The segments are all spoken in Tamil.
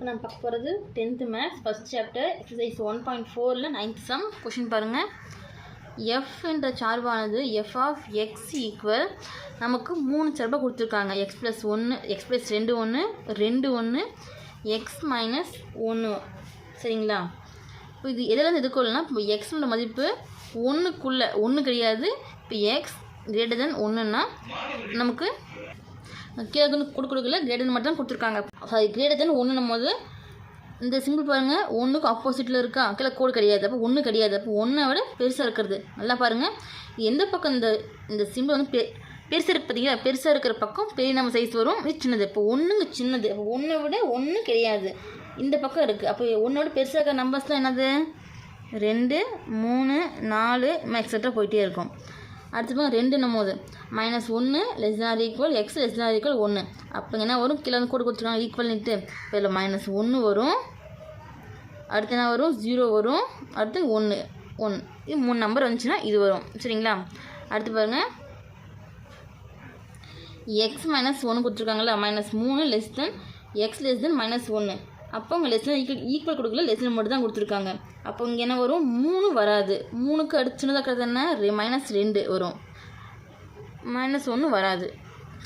இப்போ நம்ம பார்க்க போகிறது tenth maths first chapter exercise one point ஃபோரில் நைன்த் சம் கொஷின் பாருங்கள் எஃப் என்ற சார்பானது எஃப் ஆஃப் எக்ஸ் ஈக்குவல் நமக்கு மூணு சார்பாக கொடுத்துருக்காங்க. எக்ஸ் ப்ளஸ் ஒன்று எக்ஸ் ப்ளஸ் ரெண்டு ஒன்று ரெண்டு ஒன்று எக்ஸ் மைனஸ் ஒன்று சரிங்களா? இப்போ இது எதில் எதுக்கொள்ளனா இப்போ எக்ஸோட மதிப்பு ஒன்றுக்குள்ளே ஒன்று கிடையாது. இப்போ எக்ஸ் கிரேட்டர் தென் ஒன்றுன்னா நமக்கு கீழே வந்து கொடு கொடுக்கல கிரேடன் மட்டும் தான் கொடுத்துருக்காங்க. சாரி கிரேடன் தென் ஒன்றுனும் போது இந்த சிம்பிள் பாருங்கள் ஒன்றுக்கு ஆப்போசிட்டில் இருக்கா? கீழே கோடு கிடையாது. அப்போ ஒன்று கிடையாது. அப்போ ஒன்றை விட பெருசாக இருக்கிறது. நல்லா பாருங்கள் எந்த பக்கம் இந்த இந்த சிம்பிள் வந்து பெ பெருசாக இருக்கு பார்த்தீங்களா பெருசாக இருக்கிற பக்கம் பெரிய நம்ம சைஸ் வரும் இது சின்னது. இப்போ ஒன்றுங்க சின்னது. அப்போ ஒன்றை விட ஒன்று கிடையாது. இந்த பக்கம் இருக்குது அப்போ ஒன்றோட பெருசாக இருக்கிற நம்பர்ஸ்லாம் என்னது? ரெண்டு மூணு நாலு எக்ஸட்ரா போயிட்டே இருக்கும். அடுத்து பாருங்க ரெண்டு போது மைனஸ் ஒன்று less or equal X less or equal ஒன்று அப்போ என்ன வரும்? கீழே வந்து கோடு கொடுத்துருக்காங்க ஈக்குவல் நிட்டு இப்போ இதில் மைனஸ் ஒன்று வரும். அடுத்து என்ன வரும்? ஜீரோ வரும். அடுத்து ஒன்று ஒன்று இது மூணு நம்பர் வந்துச்சுன்னா இது வரும். சரிங்களா? அடுத்து பாருங்கள் எக்ஸ் மைனஸ் ஒன்று கொடுத்துருக்காங்களா மைனஸ் மூணு less than X less than minus ஒன்று அப்போ அவங்க லெசன் ஈக்குவல் ஈக்குவல் கொடுக்கல லெசன் மட்டும் தான் கொடுத்துருக்காங்க. அப்போ இங்கே என்ன வரும்? மூணு வராது. மூணுக்கு அடிச்சுன்னு சின்னதாக இருக்கிறது என்ன? ரெ மைனஸ் ரெண்டு வரும். மைனஸ் ஒன்று வராது.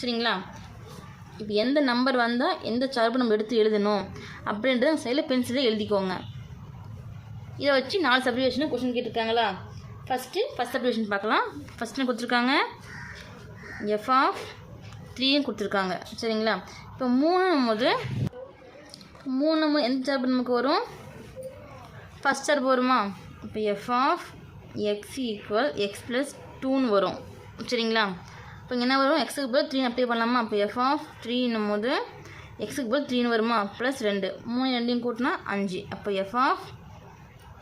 சரிங்களா? இப்போ எந்த நம்பர் வந்தால் எந்த சார்பு நம்ம எடுத்து எழுதணும்? அப்படின்றத சைடில் பென்சிலே எழுதிக்கோங்க. இதை வச்சு நாலு சப்ரிவேஷனும் கொஷின் கேட்டிருக்காங்களா? ஃபஸ்ட்டு ஃபஸ்ட் சப்ரிவேஷன் பார்க்கலாம். ஃபஸ்ட்டு கொடுத்துருக்காங்க? எஃப் ஆஃப் த்ரீயும் கொடுத்துருக்காங்க. சரிங்களா? இப்போ மூணு போது மூணு எந்த சார்பு நமக்கு வரும்? ஃபஸ்ட் சார்பு வருமா இப்போ F of X equal X plus டூன்னு வரும். சரிங்களா? இப்போ இங்கே என்ன வரும்? எக்ஸுக்கு பதில் த்ரீ அப்ளை பண்ணலாமா? இப்போ எஃப் ஆஃப் த்ரீன்னும் போது எக்ஸுக்கு பதில் த்ரீன்னு வருமா? ப்ளஸ் ரெண்டு. மூணு ரெண்டையும் கூட்டினா அஞ்சு. அப்போ எஃப் ஆஃப்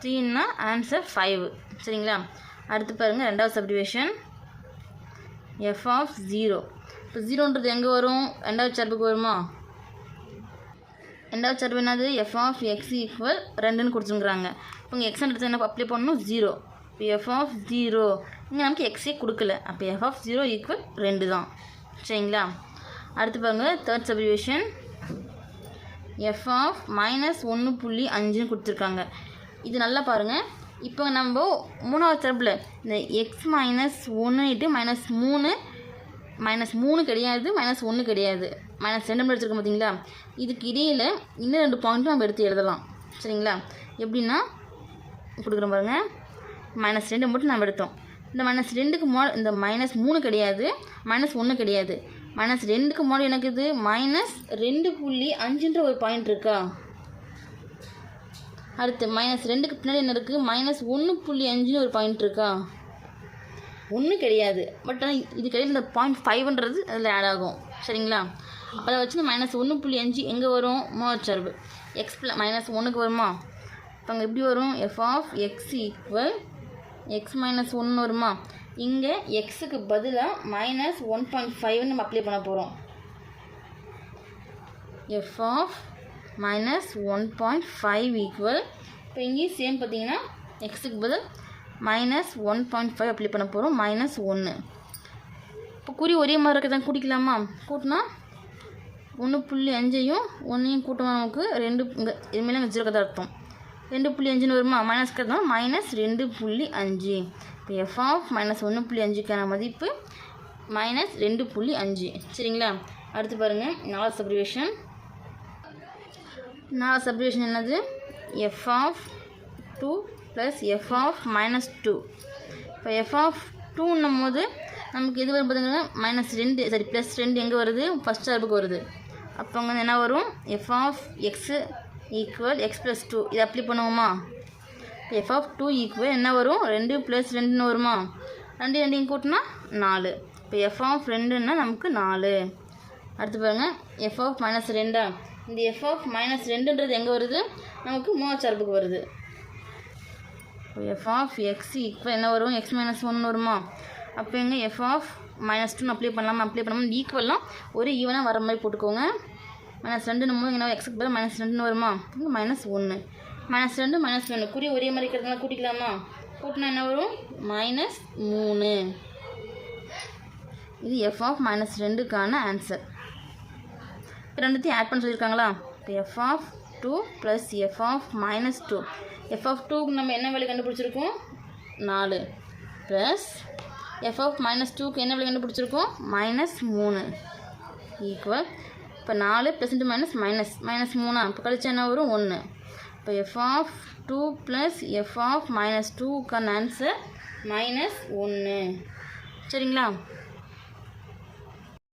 த்ரீன்னா ஆன்சர் ஃபைவ் சரிங்களா? அடுத்து பாருங்கள் ரெண்டாவது சப்டிவேஷன் எஃப் ஆஃப் ஜீரோ இப்போ ஜீரோன்றது எங்கே வரும்? ரெண்டாவது சார்புக்கு வருமா? ரெண்டாவது சார்பு என்னது? எஃப் ஆஃப் எக்ஸ் ஈக்குவல் ரெண்டுன்னு கொடுத்துருக்குறாங்க. இப்போ இங்கே எக்ஸ் எடுத்து என்ன? அப்ளை பண்ணணும்? ஜீரோ இப்போ எஃப் ஆஃப் ஜீரோ இங்கே நமக்கு எக்ஸே கொடுக்கல. அப்போ எஃப் ஆஃப் ஜீரோ ஈக்குவல் ரெண்டு தான். சரிங்களா? அடுத்து பாருங்கள் தேர்ட் சப்ரிவேஷன் எஃப் ஆஃப் மைனஸ் ஒன்று புள்ளி அஞ்சுன்னு கொடுத்துருக்காங்க. இது நல்லா பாருங்கள் இப்போ நம்ம மூணாவது தரப்பில் இந்த எக்ஸ் மைனஸ் ஒன்று மைனஸ் மூணு மைனஸ் மூணு கிடையாது மைனஸ் ஒன்று கிடையாது. மைனஸ் ரெண்டு மட்டும் எடுத்துருக்கோம் பார்த்தீங்களா இதுக்கு இடையில் இன்னும் ரெண்டு பாயிண்ட்டும் நம்ம எடுத்து எழுதலாம். சரிங்களா? எப்படின்னா கொடுக்குறோம் பாருங்கள் மைனஸ் ரெண்டு மட்டும் நம்ம எடுத்தோம். இந்த மைனஸ் ரெண்டுக்கு மாடல் இந்த மைனஸ் மூணு கிடையாது. மைனஸ் ஒன்று கிடையாது. மைனஸ் ரெண்டுக்கு மாடல் எனக்கு இது. மைனஸ் ரெண்டு புள்ளி அஞ்சுன்ற ஒரு பாயிண்ட் இருக்கா? அடுத்து மைனஸ் ரெண்டுக்கு பின்னாடி என்ன இருக்குது மைனஸ் ஒன்று புள்ளி அஞ்சுன்னு ஒரு பாயிண்ட் இருக்கா? ஒன்றும் கிடையாது. பட் ஆனால் இது கிடையாது. இந்த பாயிண்ட் ஃபைவ்ன்றது அதில் ஆட் ஆகும். சரிங்களா? அதை வச்சு மைனஸ் ஒன்று புள்ளி அஞ்சு எங்கே வரும்? மோச்சர்வு எக்ஸ் ப்ள மைனஸ் ஒன்றுக்கு வருமா? இப்போ அங்கே எப்படி வரும்? F of X equal X minus ஒன்று வருமா? இங்கே எக்ஸுக்கு பதிலாக மைனஸ் ஒன் பாயிண்ட் ஃபைவ்னு நம்ம அப்ளை பண்ண போகிறோம் F of minus one point five equal இப்போ இங்கேயும் சேம் பார்த்தீங்கன்னா எக்ஸுக்கு பதில் minus one point five apply பண்ண போகிறோம் மைனஸ் ஒன்று இப்போ குறி ஒரே மாதிரி இருக்கிறத கூட்டிக்கலாமா? கூட்டினா ஒன்று புள்ளி அஞ்சையும் ஒன்றையும் கூட்டமாக நமக்கு ரெண்டு இங்கே இதுமாரி அங்கே ஜீரோ தான் அர்த்தம். ரெண்டு புள்ளி அஞ்சுன்னு வருமா? மைனஸ் தான் மைனஸ் ரெண்டு புள்ளி அஞ்சு. இப்போ எஃப் ஆஃப் மைனஸ் ஒன்று புள்ளி அஞ்சுக்கான மதிப்பு மைனஸ் ரெண்டு புள்ளி அஞ்சு. சரிங்களா? அடுத்து பாருங்கள் நாலாவது சப்ரிவேஷன் நாலாவது சப்ரிவேஷன் என்னது? F of two plus F of minus two இப்போ எஃப் ஆஃப் டூன்னும் போது நமக்கு இது வரும் பார்த்தீங்கன்னா மைனஸ் ரெண்டு சரி ப்ளஸ் ரெண்டு எங்கே வருது? ஃபஸ்ட் சார்புக்கு வருது. அப்போ வந்து என்ன வரும்? F of X equal X plus two இது அப்ளை பண்ணுவோமா? எஃப் ஆஃப் டூ ஈக்குவல் என்ன வரும்? ரெண்டு ப்ளஸ் ரெண்டுன்னு வருமா? ரெண்டு ரெண்டையும் கூட்டினா நாலு. இப்போ எஃப் ஆஃப் ரெண்டுன்னா நமக்கு நாலு. அடுத்து பாருங்கள் எஃப் ஆஃப் மைனஸ் ரெண்டா? இந்த எஃப் ஆஃப் மைனஸ் ரெண்டுன்றது எங்கே வருது? நமக்கு மூணாவது சார்புக்கு வருது எஃப் ஆஃப் எக்ஸ் ஈக்குவல் என்ன வரும்? எக்ஸ் மைனஸ் ஒன்று வருமா? அப்போ எங்கே எஃப் ஆஃப் மைனஸ் டூன்னு அப்ளை பண்ணலாமா? அப்ளை பண்ணாமல் ஈக்குவல்லாம் ஒரு ஈவனாக வர மாதிரி போட்டுக்கோங்க. மைனஸ் ரெண்டு நம்ம என்ன எக்ஸுக்கு பதில் மைனஸ் ரெண்டுன்னு வருமா? மைனஸ் ஒன்று மைனஸ் ரெண்டு மைனஸ் ஒன்று குறி ஒரே மாதிரி இருக்கிறதுனால கூட்டிக்கலாமா? கூட்டினா என்ன வரும்? மைனஸ் மூணு. இது எஃப் ஆஃப் மைனஸ் ரெண்டுக்கான ஆன்சர் இப்போ ரெண்டுத்தையும் ஆட் பண்ண சொல்லியிருக்காங்களா? இப்போ F of two plus F of minus two F of டூக்கு நம்ம என்ன வேலை கண்டுபிடிச்சிருக்கோம்? நாலு. ப்ளஸ் எஃப் ஆஃப் மைனஸ் டூக்கு என்ன விலை கண்டுபிடிச்சிருக்கோம்? மைனஸ் மூணு. ஈக்குவல் இப்போ நாலு plus into minus minus minus மூணா? இப்போ கழிச்சா என்ன வரும்? ஒன்று இப்போ F of two plus F of minus டூக்கான answer minus ஒன்று சரிங்களா?